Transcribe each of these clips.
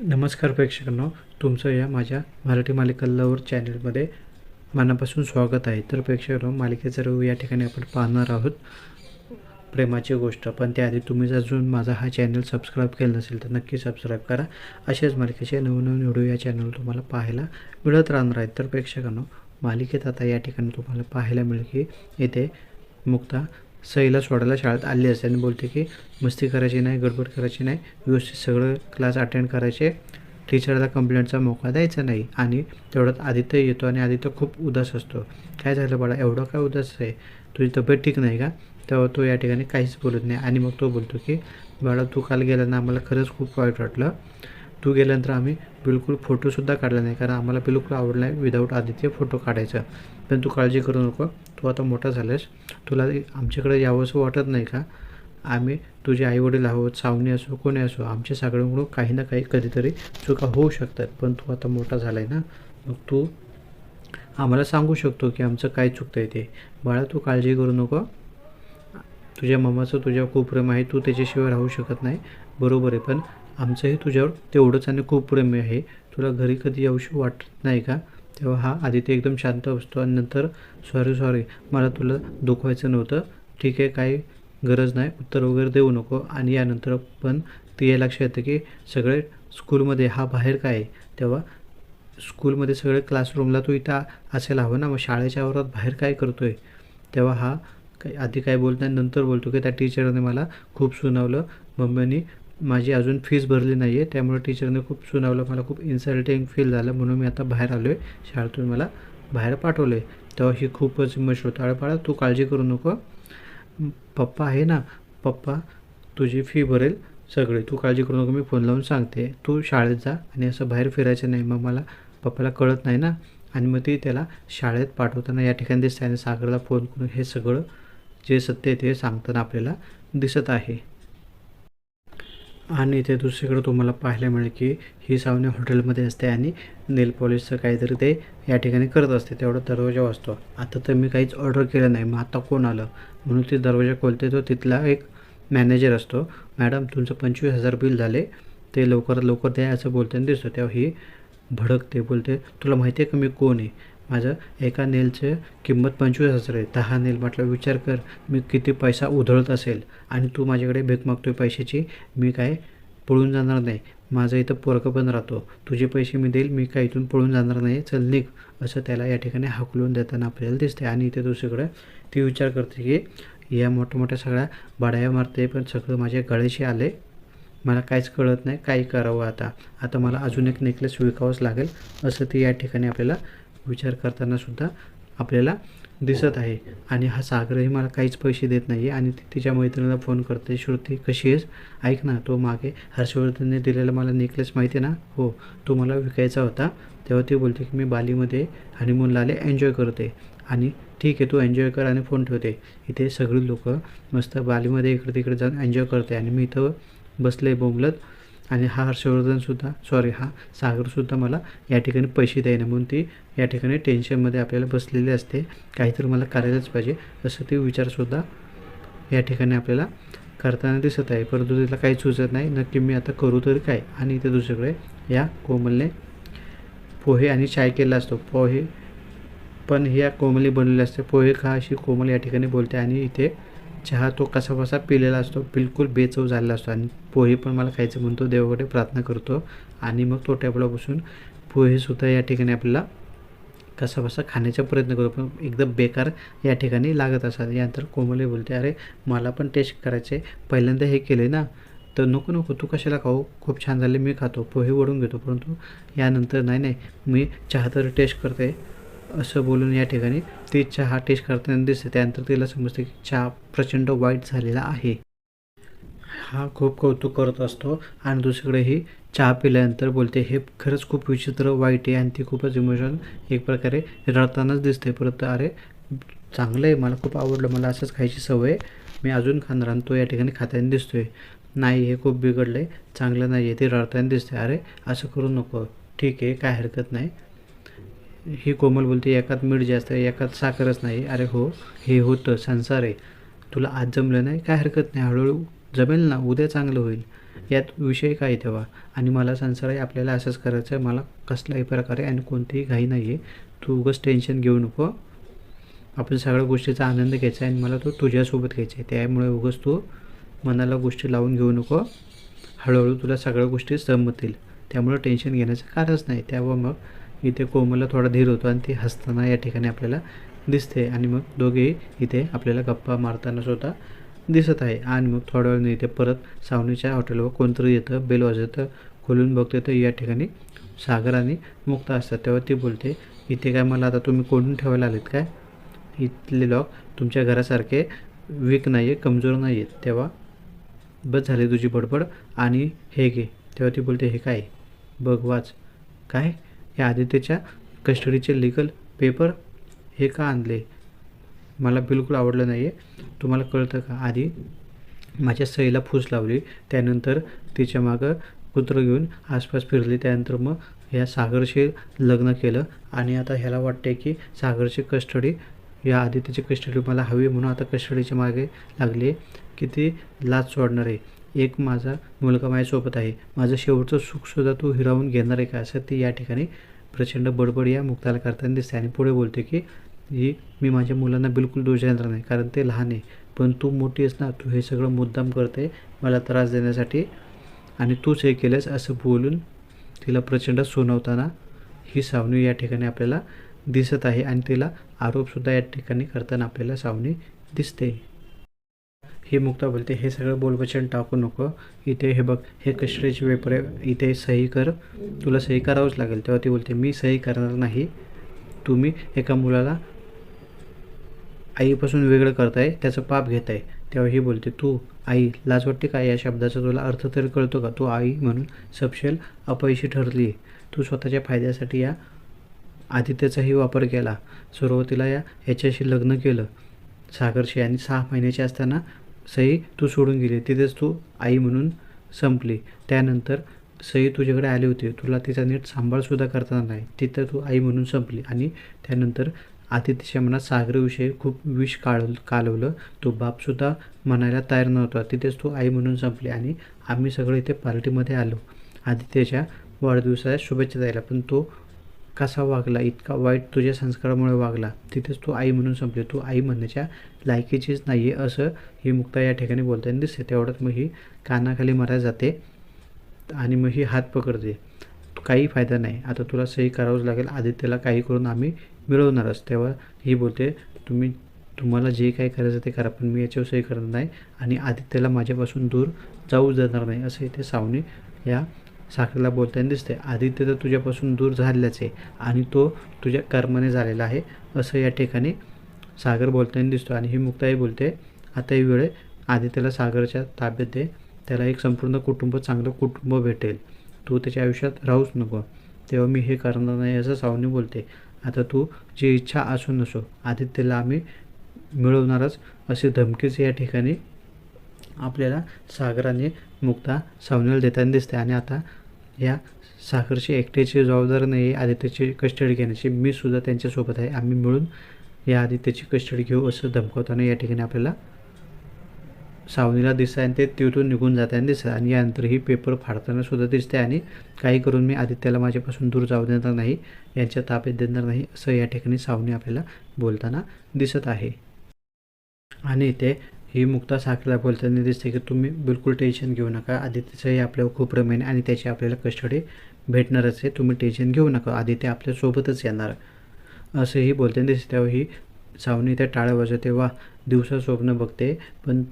नमस्कार प्रेक्षकांनो तुमचं या माझ्या मराठी मालिका लवर चॅनलमध्ये मनापासून स्वागत आहे. तर प्रेक्षकांनो मालिकेचा रिव्ह्यू या ठिकाणी आपण पाहणार आहोत. प्रेमाची गोष्ट पण त्याआधी तुम्ही जर अजून माझा हा चॅनल सबस्क्राईब केलं नसेल तर नक्की सबस्क्राईब करा. असेच मालिकेचे नवनवीन व्हिडिओ या चॅनल तुम्हाला पाहायला मिळत राहणार आहेत. तर प्रेक्षकांनो मालिकेत आता या ठिकाणी तुम्हाला पाहायला मिळेल की येथे मुक्ता सईला सोडायला शाळेत आली असते आणि बोलते की मस्ती करायची नाही गडबड करायची नाही व्यवस्थित सगळं क्लास अटेंड करायचे. टीचरला कंप्लेंटचा मोका द्यायचा नाही आणि तेवढ्यात आदित्य येतो आणि आदित्य खूप उदास असतो. काय झालं बाळा एवढं काय उदास आहे? तुझी तब्येत ठीक नाही का? तेव्हा तो या ठिकाणी काहीच बोलत नाही आणि मग तो बोलतो की बाळा तू काल गेला ना आम्हाला खरंच खूप वाईट वाटलं. तू गेल्यानंतर आम्ही बिलकुल फोटोसुद्धा काढला नाही. कारण आम्हाला बिलकुल आवडला नाही विदाऊट आदित्य फोटो काढायचा. पण तू काळजी करू नको. तू आता मोठा झालास तुला आमच्याकडे यावंसं वाटत नाही का? आम्ही तुझे आईवडील आहोत सावणी असो कोणी असो आमच्या सगळ्यांकडून काही ना काही कधीतरी चुका होऊ शकतात. पण तू आता मोठा झाला आहे ना? मग तू आम्हाला सांगू शकतो की आमचं काय चुकतं आहे ते. बाळा तू काळजी करू नको. तुझ्या मम्माचं तुझ्या खूप प्रेम आहे. तू त्याच्याशिवाय राहू शकत नाही. बरोबर आहे. पण आमचंही तुझ्यावर तेवढंच आणि खूप प्रेम आहे. तुला घरी कधी यावशी वाटत नाही का? तेव्हा हा आदित्य एकदम शांत असतो आणि नंतर सॉरी सॉरी मला तुला दुखवायचं नव्हतं. ठीक आहे काही गरज नाही. उत्तर वगैरे देऊ नको. आणि यानंतर पण ते या लक्षात येतं की सगळे स्कूलमध्ये हा बाहेर काय आहे? तेव्हा स्कूलमध्ये सगळे क्लासरूमला तो इथं असायला हवं ना? मग शाळेच्या वरात बाहेर काय करतो आहे तेव्हा हा काही आधी काय बोलत नाही. नंतर बोलतो की त्या टीचरने मला खूप सुनावलं. मम्मीनी माझी अजून फीस भरली नाही आहे त्यामुळे टीचरने खूप सुनावलं मला खूप इन्सल्टिंग फील झालं. म्हणून मी आता बाहेर आलो आहे शाळेतून मला बाहेर पाठवलं आहे तेव्हा ही खूपच इमोशनल होतं. तू काळजी करू नको. पप्पा आहे ना. पप्पा तुझी फी भरेल सगळी. तू काळजी करू नको मी फोन लावून सांगते. तू शाळेत जा आणि असं बाहेर फिरायचं नाही. मग मला पप्पाला कळत नाही ना. आणि मग ती त्याला शाळेत पाठवताना या ठिकाणी दिसते आणि सागरला फोन करून हे सगळं जे सत्य आहे ते सांगताना आपल्याला दिसत आहे. आणि इथे दुसरीकडे तुम्हाला पाहायला मिळेल की ही सावने हॉटेलमध्ये असते आणि नेल पॉलिशचं काहीतरी ते या ठिकाणी करत असते तेवढा दरवाजा वाजतो आता तर मी काहीच ऑर्डर केलं नाही मग आता कोण आलं? म्हणून ती दरवाजा खोलते तो तिथला एक मॅनेजर असतो. मॅडम तुमचं पंचवीस हजार बिल झाले ते लवकरात लवकर द्या असं बोलताना दिसतो. तेव्हा ही भडकते बोलते तुला माहिती आहे का मी कोण आहे? माझं एका नेलचं किंमत पंचवीस हजार आहे. दहा नेल म्हटलं विचार कर मी किती पैसा उधळत असेल आणि तू माझ्याकडे भीक मागतोय पैशाची मी काय पळून जाणार नाही. माझं इथं पोरकं पण राहतो. तुझे पैसे मी देईल मी काय इथून पळून जाणार नाही. चल निघ. असं त्याला या ठिकाणी हाकलून देताना आपल्याला दिसते आणि इथे दुसरीकडे ती विचार करते की या मोठ्या मोठ्या सगळ्या बडाया मारते पण सगळं माझ्या गळेशी आले मला काहीच कळत नाही काय करावं आता? आता मला अजून एक नेकलेस विकावंच लागेल. असं ती या ठिकाणी आपल्याला विचार करताना सुद्धा आपल्याला दिसत आहे. आणि हा सागरही मला काहीच पैसे देत नाही आणि ती तिच्या मैत्रिणीला फोन करते श्रुती कशी आहेस? ऐक ना तो मागे हर्षवर्धनने दिलेला मला नेकलेस माहिती आहे ना? हो तो मला विकायचा होता. तेव्हा ती बोलते की मी बालीमध्ये हनीमूनला आले एन्जॉय करते. आणि ठीक आहे तू एन्जॉय कर आणि फोन ठेवते. इथे सगळी लोकं मस्त बालीमध्ये इकडे तिकडे जाऊन एन्जॉय करते आणि मी इथं बसले बोंबलत आणि हा हर्षवर्धनसुद्धा सॉरी हा सागरसुद्धा मला या ठिकाणी पैसे द्यायना म्हणून ती या ठिकाणी टेन्शनमध्ये आपल्याला बसलेली असते. काहीतरी मला करायलाच पाहिजे असं ते विचारसुद्धा या ठिकाणी आपल्याला करताना दिसत आहे. परंतु तिला काही सुचत नाही. नक्की मी आता करू तरी काय? आणि इथे दुसरीकडे या कोमलने पोहे आणि चाय केला असतो. पोहे पण ह्या कोमली बनलेले असते. पोहे खा अशी कोमल या ठिकाणी बोलते आणि इथे चहा तो कसा कसा पिलेला असतो बिलकुल बेचव झालेला असतो. आणि पोहे पण मला खायचं म्हणतो देवाकडे प्रार्थना करतो. आणि मग तो टेबला बसून पोहेसुद्धा या ठिकाणी आपल्याला कसा बसा खाण्याचा प्रयत्न करतो. पण एकदम बेकार या ठिकाणी लागत असतात. यानंतर कोमले बोलते अरे मला पण टेस्ट करायचे पहिल्यांदा हे केले ना तर नको नको तू कशाला खाऊ? खूप छान झाले मी खातो. पोहे वडून घेतो. परंतु यानंतर नाही नाही मी चहा तर टेस्ट करते असं बोलून या ठिकाणी ती चहा टेस्ट करताना दिसते. त्यानंतर तिला समजते की चहा प्रचंड वाईट झालेला आहे. हा खूप कौतुक करत असतो आणि दुसरीकडे ही चहा पिल्यानंतर बोलते हे खरंच खूप विचित्र वाईट आहे आणि ती खूपच इमोशन एक प्रकारे रडतानाच दिसते. परत अरे चांगलं आहे मला खूप आवडलं मला असंच खायची सवय मी अजून खाणार आणि तो या ठिकाणी खाताना दिसतोय. नाही हे खूप बिघडलं आहे चांगलं नाही आहे ते रडताना दिसते अरे असं करू नको. ठीक आहे काय हरकत नाही. ही कोमल बोलते एकात मीठ जास्त आहे एकात साखरच नाही. अरे हो हे होतं संसार आहे. तुला आज जमलं नाही काय हरकत नाही. हळूहळू जमेल ना उद्या चांगलं होईल. यात विषय काय तेव्हा आणि मला संसार आहे आपल्याला असंच करायचं आहे मला कसलाही प्रकारे आणि कोणतीही घाई नाही आहे तू उगाच टेन्शन घेऊ नको. आपण सगळ्या गोष्टीचा आनंद घ्यायचा आहे आणि मला तो तुझ्यासोबत घ्यायचा आहे. त्यामुळे उगाच तू मनाला गोष्टी लावून घेऊ नको. हळूहळू तुला सगळ्या गोष्टी जमतील त्यामुळं टेन्शन घेण्याचं कारणच नाही. त्यावर मग इथे कोमलला थोडा धीर होतो आणि ती हसताना या ठिकाणी आपल्याला दिसते. आणि मग दोघेही इथे आपल्याला गप्पा मारताना सुद्धा दिसत आहे. आणि मग थोड्या वेळाने इथे परत सावनीच्या हॉटेलवर कोणतरी येतं बेल वाजवतं खोलून बघते. तर या ठिकाणी सागर आणि मुक्ता असतात. तेव्हा ती बोलते इथे काय मला आता तुम्ही कोंडून ठेवायला आलेत काय? इथले लोक तुमच्या घरासारखे वीक नाही आहे कमजोर नाही आहेत तेव्हा बस झाली तुझी बडबड आणि हे घे. तेव्हा ती बोलते हे काय? बघ वाच. काय? या आदित्यच्या कस्टडीचे लिगल पेपर हे का आणले? मला बिलकुल आवडलं नाही आहे तुम्हाला कळतं का? आधी माझ्या सईला फूस लावली त्यानंतर तिच्या मागं कुत्र घेऊन आसपास फिरली त्यानंतर मग या सागरशी लग्न केलं. आणि आता ह्याला वाटते की सागरची कस्टडी या आदित्यची कस्टडी मला हवी म्हणून आता कस्टडीच्या मागे लागली आहे किती लाच सोडणार. आहे एक माझा मुलगा माझ्यासोबत आहे. माझं शेवटचं सुखसुद्धा तू हिरावून घेणार आहे का? असं ते या ठिकाणी प्रचंड बडबड या मुक्ताला करताना दिसते आणि पुढे बोलते की ही मी माझ्या मुलांना बिलकुल दोष देणार नाही कारण ते लहान आहे. पण तू मोठी आहेस ना तू हे सगळं मुद्दाम करते मला त्रास देण्यासाठी आणि तूच हे केलंस असं बोलून तिला प्रचंड सोनवताना ही सावनी या ठिकाणी आपल्याला दिसत आहे आणि तिला आरोपसुद्धा या ठिकाणी करताना आपल्याला सावनी दिसते. हे मुक्ता बोलते. हे सगळं बोलवचन टाकू नको. इथे हे बघ हे कस्टडीचे पेपर आहे. इथे सही कर. तुला सही करावंच लागेल. तेव्हा ती बोलते मी सही करणार नाही. तुम्ही एका मुलाला आईपासून वेगळं करताय त्याचं पाप घेत आहे तेव्हा ही बोलते तू आई लाज वाटते का या शब्दाचा? तुला अर्थ तरी कळतो का? तू आई म्हणून सपशेल अपयशी ठरली तू स्वतःच्या फायद्यासाठी या आदित्यचाही वापर केला. सुरुवातीला या ह्याच्याशी लग्न केलं. सागरशी आणि सहा महिन्याचे असताना सई तू सोडून गेली. तिथेच तू आई म्हणून संपली. त्यानंतर सई तुझ्याकडे आली होती. तुला तिचा नीट सांभाळसुद्धा करताना नाही. तिथं तू आई म्हणून संपली. आणि त्यानंतर आदित्यच्या मनात सागरविषयी खूप विष काळ कालवलं. तो बापसुद्धा म्हणायला तयार नव्हता. तिथेच तू आई म्हणून संपली. आणि आम्ही सगळे इथे पार्टीमध्ये आलो. आदित्यच्या वाढदिवसाच्या शुभेच्छा द्यायला. पण तो कसा वागला इतका वाईट तुझ्या संस्कारामुळे वागला तिथेच तू आई म्हणून संपली. तू आई म्हणण्याच्या लायकीचीच नाही आहे असं ही मुक्ता या ठिकाणी बोलताना दिसते. तेवढ्यात मग ही कानाखाली मारायला जाते आणि मग ही हात पकडते. काही फायदा नाही. आता तुला सही करावंच लागेल. आदित्यला काही करून आम्ही मिळवणारच. तेव्हा ही बोलते तुम्ही तुम्हाला जे काही करायचं ते करा पण मी याच्यावर सही करणार नाही आणि आदित्यला माझ्यापासून दूर जाऊ देणार नाही असं इथे सावनी या साखरेला बोलताना दिसते आदित्य तर तुझ्यापासून दूर झालेलाच आहे आणि तो तुझ्या कर्माने झालेला आहे असं या ठिकाणी सागर बोलताना दिसतो आणि ही मुक्ताई बोलते आता ही वेळ आदित्यला सागरच्या ताब्यात दे. त्याला एक संपूर्ण कुटुंब चांगलं कुटुंब भेटेल. तू त्याच्या आयुष्यात राहूच नको. तेव्हा मी हे करणार नाही असं सावनी बोलते. आता तू जी इच्छा असू नसो आदित्यला आम्ही मिळवणारच अशी धमकीच या ठिकाणी आपल्याला सागराने मुक्ता सावनीला देताना दिसते. आणि आता या साखरची एकट्याची जबाबदार नाही आहे आदित्यची कस्टडी घेण्याची. मी सुद्धा त्यांच्यासोबत आहे. आम्ही मिळून या आदित्यची कस्टडी घेऊ असं धमकवताना या ठिकाणी आपल्याला सावनीला दिसतं आणि ते तिथून निघून जाताना दिसतं आणि यानंतर ही पेपर फाडताना सुद्धा दिसते आणि काही करून मी आदित्यला माझ्यापासून दूर जाऊ देणार नाही यांच्या ताब्यात देणार नाही असं या ठिकाणी सावनी आपल्याला बोलताना दिसत आहे. आणि ते ही मुक्ता साखरेला बोलताना दिसते की तुम्ही बिलकुल टेन्शन घेऊ नका. आदित्यचंही आपल्यावर खूप रमेन आणि त्याची आपल्याला कस्टडी भेटणारच आहे. तुम्ही टेन्शन घेऊ नका. आदित्य आपल्यासोबतच येणार. असंही बोलताना दिसते. तेव्हा ही सावनी त्या टाळ्या वाजवते. वा दिवसा स्वप्न बघते. पण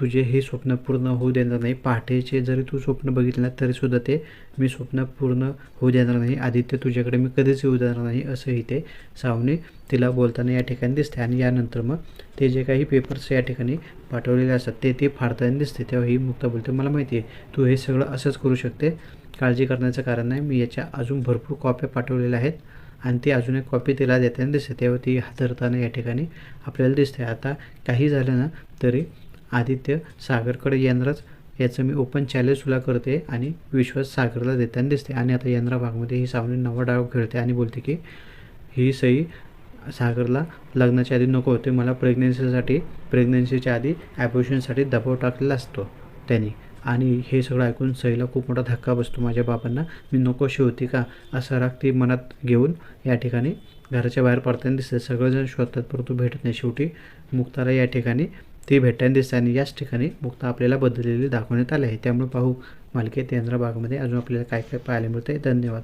तुझे हे स्वप्न पूर्ण होऊ देणार नाही. पहाटेचे जरी तू स्वप्न बघितलं तरीसुद्धा ते मी स्वप्न पूर्ण होऊ देणार नाही. आदित्य तुझ्याकडे मी कधीच येऊ देणार नाही असंही ते सावनी तिला बोलताना या ठिकाणी दिसते आणि यानंतर मग ते जे काही पेपर्स या ठिकाणी पाठवलेले असतात ते ते फाडताना दिसते. तेव्हा ही मुक्ता बोलते मला माहिती आहे तू हे सगळं असंच करू शकते. काळजी करण्याचं कारण नाही. मी याच्या अजून भरपूर कॉप्या पाठवलेल्या आहेत आणि ती अजून एक कॉपी तिला देताना दिसते. तेव्हा ती हातरताना या ठिकाणी आपल्याला दिसते. आता काही झालं ना तरी आदित्य सागरकडे यंद्राच याचं मी ओपन चॅलेंज तुला करते आणि विश्वास सागरला देताना दिसते. आणि आता यंद्रा भागमध्ये ही सावनी नवा डाव खेळते आणि बोलते की ही सई सागरला लग्नाच्या आधी नको होते. मला प्रेग्नन्सीसाठी प्रेग्नन्सीच्या आधी ॲबोशनसाठी दबाव टाकलेला असतो त्यांनी. आणि हे सगळं ऐकून सईला खूप मोठा धक्का बसतो. माझ्या बाबांना मी नकोशी होती का? असा राग ती मनात घेऊन या ठिकाणी घराच्या बाहेर पडताना दिसते. सगळेजण शोधतात परंतु भेटत नाही. शेवटी मुक्ताला या ठिकाणी ती भेटायन दिसते आणि याच ठिकाणी मुक्ता आपल्याला बदललेली दाखवण्यात आली आहे. त्यामुळे पाहू मालिकेत यंद्रा बागमध्ये अजून आपल्याला काय काय पाहायला मिळतं धन्यवाद.